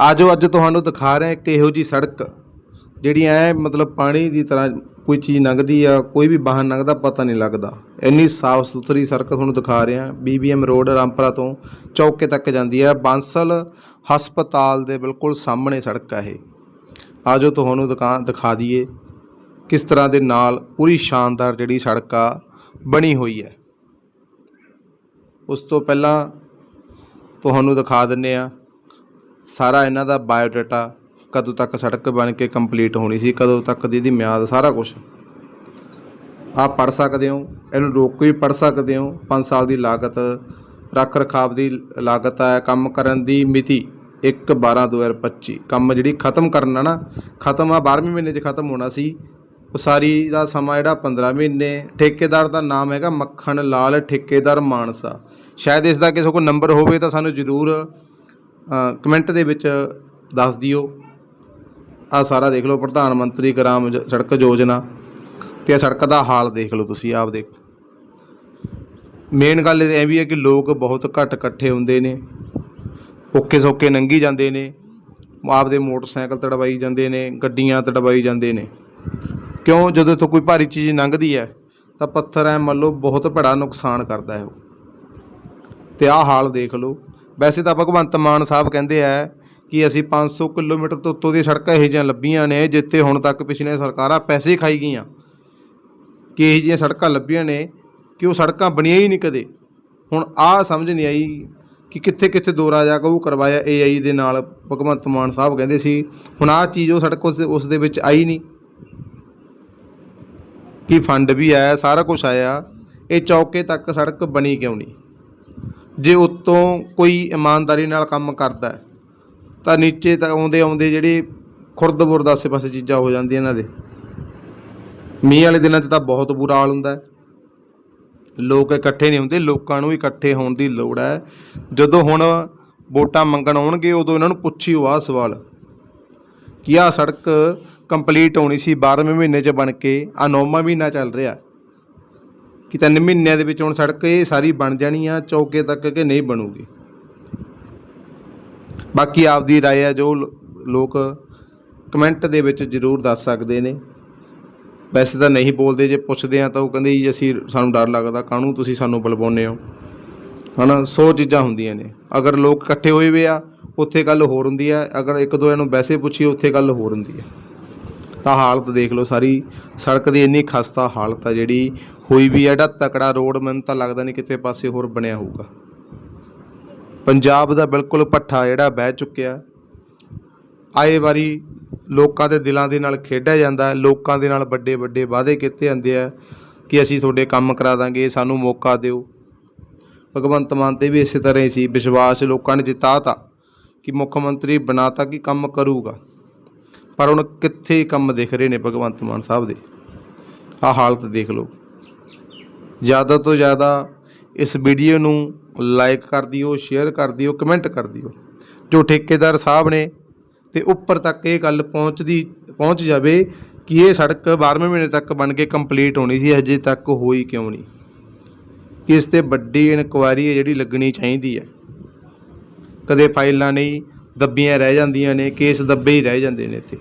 ਆਜੋ, ਅੱਜ ਤੁਹਾਨੂੰ ਦਿਖਾ ਰਹੇ ਹਾਂ ਇੱਕ ਇਹੋ ਜੀ ਸੜਕ, ਜਿਹੜੀ ਐ ਮਤਲਬ ਪਾਣੀ ਦੀ ਤਰ੍ਹਾਂ ਕੋਈ ਚੀਜ਼ ਲੰਘਦੀ ਆ, ਕੋਈ ਵੀ ਵਾਹਨ ਲੰਘਦਾ, ਪਤਾ ਨਹੀਂ ਲੱਗਦਾ। ਇੰਨੀ ਸਾਫ਼ ਸੁਥਰੀ ਸੜਕ ਤੁਹਾਨੂੰ ਦਿਖਾ ਰਹੇ ਹਾਂ। ਬੀਬੀਐਮ ਰੋਡ, ਰਾਮਪੁਰਾ ਤੋਂ ਚੌਕੇ ਤੱਕ ਜਾਂਦੀ ਹੈ ਬਾਂਸਲ ਹਸਪਤਾਲ ਦੇ ਬਿਲਕੁਲ ਸਾਹਮਣੇ ਸੜਕ ਆ ਇਹ। ਆਜੋ, ਤੁਹਾਨੂੰ ਦੁਕਾਨ ਦਿਖਾ ਦਈਏ ਕਿਸ ਤਰ੍ਹਾਂ ਦੇ ਨਾਲ ਪੂਰੀ ਸ਼ਾਨਦਾਰ ਜਿਹੜੀ ਸੜਕ ਆ, ਬਣੀ ਹੋਈ ਹੈ। ਉਸ ਤੋਂ ਪਹਿਲਾਂ ਤੁਹਾਨੂੰ ਦਿਖਾ ਦਿੰਨੇ ਆ ਸਾਰਾ ਇਹਨਾਂ ਦਾ ਬਾਇਓਡਾਟਾ ਕਦੋਂ ਤੱਕ ਸੜਕ ਬਣ ਕੇ ਕੰਪਲੀਟ ਹੋਣੀ ਸੀ, ਕਦੋਂ ਤੱਕ ਦੀ ਇਹਦੀ ਮਿਆਦ, ਸਾਰਾ ਕੁਝ ਆਪ ਪੜ ਸਕਦੇ ਹੋ, ਇਹਨੂੰ ਰੋਕ ਕੇ ਵੀ ਪੜ ਸਕਦੇ ਹੋ 5 ਸਾਲ ਦੀ ਲਾਗਤ ਰੱਖ ਰਖਾਵ ਦੀ ਲਾਗਤ ਹੈ, ਕੰਮ ਕਰਨ ਦੀ ਮਿਤੀ 1 12 2025 ਕੰਮ ਜਿਹੜੀ ਖਤਮ ਕਰਨਾ ਨਾ, ਖਤਮ ਆ 12ਵੇਂ ਮਹੀਨੇ 'ਚ ਖਤਮ ਹੋਣਾ ਸੀ। ਉਸਾਰੀ ਦਾ ਸਮਾਂ ਜਿਹੜਾ 15 ਮਹੀਨੇ, ਠੇਕੇਦਾਰ ਦਾ ਨਾਮ ਹੈਗਾ ਮੱਖਣ ਲਾਲ ਠੇਕੇਦਾਰ ਮਾਨਸਾ। ਸ਼ਾਇਦ ਇਸ ਦਾ ਕਿਸੇ ਕੋਲ ਨੰਬਰ ਹੋਵੇ ਤਾਂ ਸਾਨੂੰ ਜ਼ਰੂਰ ਕਮੈਂਟ ਦੇ ਵਿੱਚ ਦੱਸ ਦਿਓ। ਆ ਸਾਰਾ ਦੇਖ ਲਓ, ਪ੍ਰਧਾਨ ਮੰਤਰੀ ਗ੍ਰਾਮ ਸੜਕ ਯੋਜਨਾ ਤੇ ਸੜਕ ਦਾ ਹਾਲ ਦੇਖ ਲਓ ਤੁਸੀਂ ਆਪ ਦੇਖ ਮੇਨ ਗੱਲ ਇਹ ਵੀ ਹੈ ਕਿ ਲੋਕ ਬਹੁਤ ਘੱਟ ਇਕੱਠੇ ਹੁੰਦੇ ਨੇ। ਓਕੇ ਸੋਕੇ ਨੰਗੀ ਜਾਂਦੇ ਨੇ। ਆਪਦੇ ਮੋਟਰਸਾਈਕਲ ਤੜਵਾਈ ਜਾਂਦੇ ਨੇ, ਗੱਡੀਆਂ ਤੜਵਾਈ ਜਾਂਦੇ ਨੇ। ਕਿਉਂ? ਜਦੋਂ ਤੋਂ ਕੋਈ ਭਾਰੀ ਚੀਜ਼ ਲੰਘਦੀ ਹੈ, ਤਾਂ ਪੱਥਰ ਐ ਮੰਨ ਲਓ ਬਹੁਤ ਬੜਾ ਨੁਕਸਾਨ ਕਰਦਾ ਹੈ ਉਹ। ਤੇ ਆਹ ਹਾਲ ਦੇਖ ਲਓ। ਵੈਸੇ ਤਾਂ ਭਗਵੰਤ ਮਾਨ ਸਾਹਿਬ ਕਹਿੰਦੇ ਆ ਕਿ ਅਸੀਂ 500 ਕਿਲੋਮੀਟਰ ਤੋਂ ਉੱਤੋਂ ਦੀ ਸੜਕਾਂ ਇਹੋ ਜਿਹੀਆਂ ਲੱਭੀਆਂ ਨੇ, ਜਿੱਥੇ ਹੁਣ ਤੱਕ ਪਿਛਲੀਆਂ ਸਰਕਾਰਾਂ ਪੈਸੇ ਖਾਈ ਗਈਆਂ ਕਿ ਇਹੋ ਜਿਹੀਆਂ ਸੜਕਾਂ ਲੱਭੀਆਂ ਨੇ ਕਿ ਉਹ ਸੜਕਾਂ ਬਣੀਆਂ ਹੀ ਨਹੀਂ ਕਦੇ। ਹੁਣ ਆਹ ਸਮਝ ਨਹੀਂ ਆਈ ਕਿ ਕਿੱਥੇ ਕਿੱਥੇ ਦੌਰਾ ਜਾ ਕੇ ਉਹ ਕਰਵਾਇਆ ਏਆਈ ਦੇ ਨਾਲ, ਭਗਵੰਤ ਮਾਨ ਸਾਹਿਬ ਕਹਿੰਦੇ ਸੀ। ਹੁਣ ਆਹ ਚੀਜ਼ ਉਹ ਸੜਕ ਉਸ ਉਸ ਦੇ ਵਿੱਚ ਆਈ ਨਹੀਂ। ਕਿ ਫੰਡ ਵੀ ਆਇਆ, ਸਾਰਾ ਕੁਝ ਆਇਆ, ਇਹ ਚੌਕੇ ਤੱਕ ਸੜਕ ਬਣੀ ਕਿਉਂ ਨਹੀਂ? ਜੇ ਉਤੋਂ ਕੋਈ ਇਮਾਨਦਾਰੀ ਨਾਲ ਕੰਮ ਕਰਦਾ ਤਾਂ ਨੀਚੇ ਤਾਂ ਆਉਂਦੇ ਆਉਂਦੇ ਜਿਹੜੇ ਖੁਰਦ-ਬੁਰਦ ਆਸੇ-ਪਾਸੇ ਚੀਜ਼ਾਂ ਹੋ ਜਾਂਦੀਆਂ ਇਹਨਾਂ ਦੇ। ਮੀਂਹ ਵਾਲੇ ਦਿਨਾਂ 'ਚ ਤਾਂ ਬਹੁਤ ਬੁਰਾ ਹਾਲ ਹੁੰਦਾ ਹੈ। ਲੋਕ ਇਕੱਠੇ ਨਹੀਂ ਹੁੰਦੇ, ਲੋਕਾਂ ਨੂੰ ਇਕੱਠੇ ਹੋਣ ਦੀ ਲੋੜ ਹੈ। ਜਦੋਂ ਹੁਣ ਵੋਟਾਂ ਮੰਗਣ ਆਉਣਗੇ, ਉਦੋਂ ਇਹਨਾਂ ਨੂੰ ਪੁੱਛਿਓ ਆਹ ਸਵਾਲ, ਕਿ ਆਹ ਸੜਕ ਕੰਪਲੀਟ ਹੋਣੀ ਸੀ 12ਵੇਂ ਮਹੀਨੇ 'ਚ ਬਣ ਕੇ ਆ 9ਵਾਂ ਮਹੀਨਾ ਚੱਲ ਰਿਹਾ। ਕਿ ਤਿੰਨ ਮਹੀਨਿਆਂ ਦੇ ਵਿੱਚ ਹੁਣ ਸੜਕ ਇਹ ਸਾਰੀ ਬਣ ਜਾਣੀ ਆ ਚੌਕੇ ਤੱਕ ਕਿ ਨਹੀਂ ਬਣੂਗੀ ਬਾਕੀ ਆਪਦੀ رائے ਹੈ ਜੋ ਲੋ- ਲੋਕ ਕਮੈਂਟ ਦੇ ਵਿੱਚ ਜ਼ਰੂਰ ਦੱਸ ਸਕਦੇ ਨੇ ਵੈਸੇ ਤਾਂ ਨਹੀਂ ਬੋਲਦੇ ਜੇ ਪੁੱਛਦੇ ਆ ਤਾਂ ਉਹ ਕਹਿੰਦੇ ਜੀ ਅਸੀਂ ਸਾਨੂੰ ਡਰ ਲੱਗਦਾ ਕਾਹਨੂੰ ਤੁਸੀਂ ਸਾਨੂੰ ਬੁਲਵਾਉਂਦੇ ਹੋ ਹਨਾ ਸੌ ਚੀਜ਼ਾਂ ਹੁੰਦੀਆਂ ਨੇ ਅਗਰ ਲੋਕ ਇਕੱਠੇ ਹੋਏ ਵੇ ਆ ਉੱਥੇ ਗੱਲ ਹੋਰ ਹੁੰਦੀ ਆ ਅਗਰ ਇੱਕ ਦੋ ਨੂੰ ਵੈਸੇ ਪੁੱਛੀਏ ਉੱਥੇ ਗੱਲ ਹੋਰ ਹੁੰਦੀ ਆ ਤਾਂ ਹਾਲਤ ਦੇਖ ਲਓ ਸਾਰੀ। ਸੜਕ ਦੀ ਇੰਨੀ ਖਸਤਾ ਹਾਲਤ ਆ ਜਿਹੜੀ। ਹੋਈ ਵੀ ਐਡਾ ਤਕੜਾ ਰੋਡ, ਮੈਨੂੰ ਤਾਂ ਲੱਗਦਾ ਨਹੀਂ ਕਿਤੇ ਪਾਸੇ ਹੋਰ ਬਣਿਆ ਹੋਊਗਾ। ਪੰਜਾਬ ਦਾ ਬਿਲਕੁਲ ਪੱਠਾ ਜਿਹੜਾ ਬਹਿ ਚੁੱਕਿਆ। ਆਏ ਵਾਰੀ ਲੋਕਾਂ ਦੇ ਦਿਲਾਂ ਦੇ ਨਾਲ ਖੇਡਿਆ ਜਾਂਦਾ ਲੋਕਾਂ ਦੇ ਨਾਲ ਵੱਡੇ ਵੱਡੇ ਵਾਅਦੇ ਕੀਤੇ ਜਾਂਦੇ ਆ ਕਿ ਅਸੀਂ ਤੁਹਾਡੇ ਕੰਮ ਕਰਾ ਦਾਂਗੇ, ਸਾਨੂੰ ਮੌਕਾ ਦਿਓ। ਭਗਵੰਤ ਮਾਨ ਤੇ ਵੀ ਇਸੇ ਤਰ੍ਹਾਂ ਹੀ ਸੀ। ਵਿਸ਼ਵਾਸ ਲੋਕਾਂ ਨੇ ਜਿਤਾਤਾ ਕਿ ਮੁੱਖ ਮੰਤਰੀ ਬਣਾਤਾ ਕਿ ਕੰਮ ਕਰੂਗਾ। ਪਰ ਹੁਣ ਕਿੱਥੇ ਕੰਮ ਦਿਖ ਰਹੇ ਨੇ ਭਗਵੰਤ ਮਾਨ ਸਾਹਿਬ ਦੇ? ਆਹ ਹਾਲਤ ਦੇਖ ਲਓ। ਜ਼ਿਆਦਾ ਤੋਂ ਜ਼ਿਆਦਾ ਇਸ ਵੀਡੀਓ ਨੂੰ ਲਾਈਕ ਕਰ ਦਿਓ ਸ਼ੇਅਰ ਕਰ ਦਿਓ ਕਮੈਂਟ ਕਰ ਦਿਓ। ਜੋ ਠੇਕੇਦਾਰ ਸਾਹਿਬ ਨੇ ਤੇ ਉੱਪਰ ਤੱਕ ਇਹ ਗੱਲ ਪਹੁੰਚਦੀ, ਪਹੁੰਚ ਜਾਵੇ ਕਿ ਇਹ ਸੜਕ 12ਵੇਂ ਮਹੀਨੇ ਤੱਕ ਬਣ ਕੇ ਕੰਪਲੀਟ ਹੋਣੀ ਸੀ, ਹਜੇ ਤੱਕ ਹੋਈ ਕਿਉਂ ਨਹੀਂ? ਇਸ ਤੇ ਵੱਡੀ ਇਨਕੁਆਇਰੀ ਹੈ ਜਿਹੜੀ ਲੱਗਣੀ ਚਾਹੀਦੀ ਹੈ। ਕਦੇ ਫਾਈਲਾਂ ਨਹੀਂ ਦੱਬੀਆਂ ਰਹਿ ਜਾਂਦੀਆਂ ਨੇ ਕੇਸ ਦੱਬੇ ਹੀ ਰਹਿ ਜਾਂਦੇ ਨੇ ਇੱਥੇ।